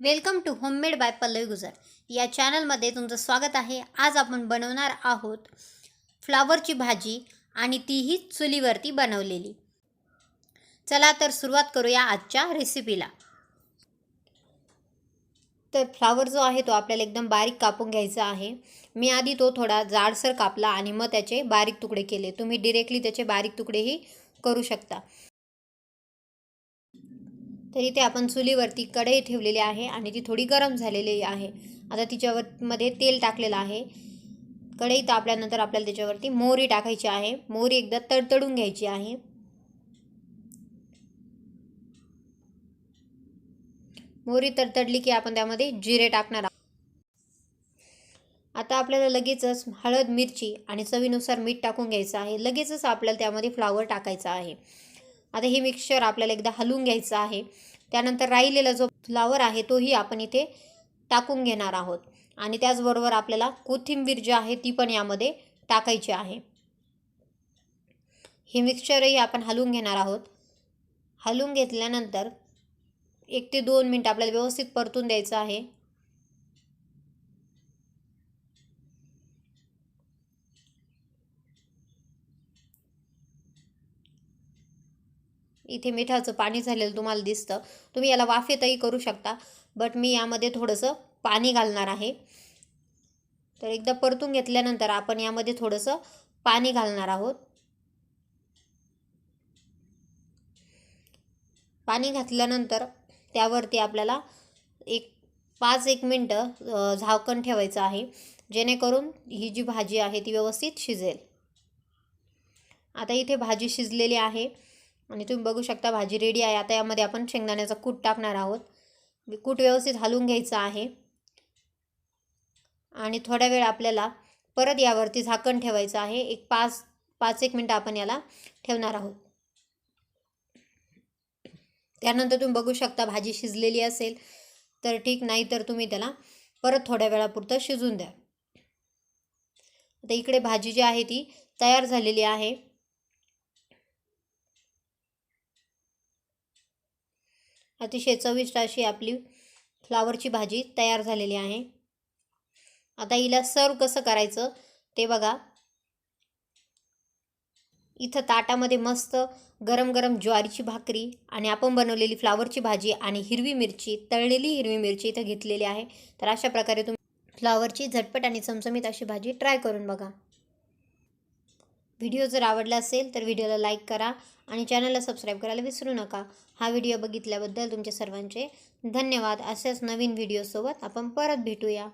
Welcome to homemade by Pallavi Gujar. या चॅनलमध्ये तुमचं स्वागत आहे. आज आपण बनवणार आहोत फ्लावरची भाजी आणि तीही चुलीवरती बनवलेली. चला तर सुरुवात करूया आजच्या रेसिपीला. तर फ्लावर जो आहे तो आपल्याला एकदम बारीक कापून घ्यायचा आहे. मी आधी तो थोडा जाडसर कापला आणि मग त्याचे बारीक तुकडे केले. तुम्ही डिरेक्टली त्याचे बारीक तुकडेही करू शकता. तर इथे आपण चुलीवरती कढई ठेवलेली आहे आणि ती थोडी गरम झालेली आहे. आता तिच्यावर मध्ये तेल टाकलेलं आहे. कढई तापल्यानंतर आपल्याला त्याच्यावरती मोहरी टाकायची आहे. मोहरी एकदा तडतडून घ्यायची आहे. मोहरी तडतडली की आपण त्यामध्ये जिरे टाकणार आहोत. आता आपल्याला लगेचच हळद मिरची आणि चवीनुसार मीठ टाकून घ्यायचं आहे. लगेचच आपल्याला त्यामध्ये फ्लावर टाकायचा आहे. आता हे मिक्सचर आपल्याला एकदा हलवून घ्यायचं आहे. त्यानंतर राहिलेला जो फ्लावर आहे तोही आपण इथे टाकून घेणार आहोत. आणि त्याचबरोबर आपल्याला कोथिंबीर जी आहे ती पण यामध्ये टाकायची आहे. हे मिक्सचरही आपण हलवून घेणार आहोत. हलवून घेतल्यानंतर एक ते दोन मिनटं आपल्याला व्यवस्थित परतून द्यायचं आहे. इथे मिठाचं पाणी झालेलं तुम्हाला दिसतं. तुम्ही याला वाफेतही करू शकता बट मी यामध्ये थोडंसं पाणी घालणार आहे. तर एकदा परतून घेतल्यानंतर आपण यामध्ये थोडंसं पाणी घालणार आहोत. पाणी घातल्यानंतर त्यावरती आपल्याला एक पाच एक मिनटं झाकण ठेवायचं आहे. जेणेकरून ही जी भाजी आहे ती व्यवस्थित शिजेल. आता इथे भाजी शिजलेली आहे. आणि तुम्ही बघू शकता भाजी रेडी आहे. आता यामध्ये आपण शेंगदाण्याचा कूट टाकणार आहोत. कूट व्यवस्थित हलवून घ्यायचं आहे. आणि थोड्या वेळ आपल्याला परत यावरती झाकण ठेवायचं आहे. एक पाच पाच एक मिनटं आपण याला ठेवणार आहोत. त्यानंतर तुम्ही बघू शकता भाजी शिजलेली असेल तर ठीक नाही तर तुम्ही त्याला परत थोड्या वेळापुरतं शिजून द्या. आता इकडे भाजी जी आहे ती तयार झालेली आहे. अतिशय चविष्ट अशी आपली फ्लावरची भाजी तयार झालेली आहे. आता हिला सर्व कसं करायचं ते बघा. इथं ताटामध्ये मस्त गरम गरम ज्वारीची भाकरी आणि आपण बनवलेली फ्लावरची भाजी आणि हिरवी मिरची तळलेली हिरवी मिरची इथं घेतलेली आहे. तर अशा प्रकारे तुम्ही फ्लावरची झटपट आणि चमचमीत अशी भाजी ट्राय करून बघा. व्हिडिओ जर आवडला असेल तर व्हिडिओला लाईक करा आणि चॅनलला सबस्क्राईब करायला विसरू नका. हा व्हिडिओ बघितल्याबद्दल तुमच्या सर्वांचे धन्यवाद. अशाच नवीन व्हिडिओसोबत आपण परत भेटूया.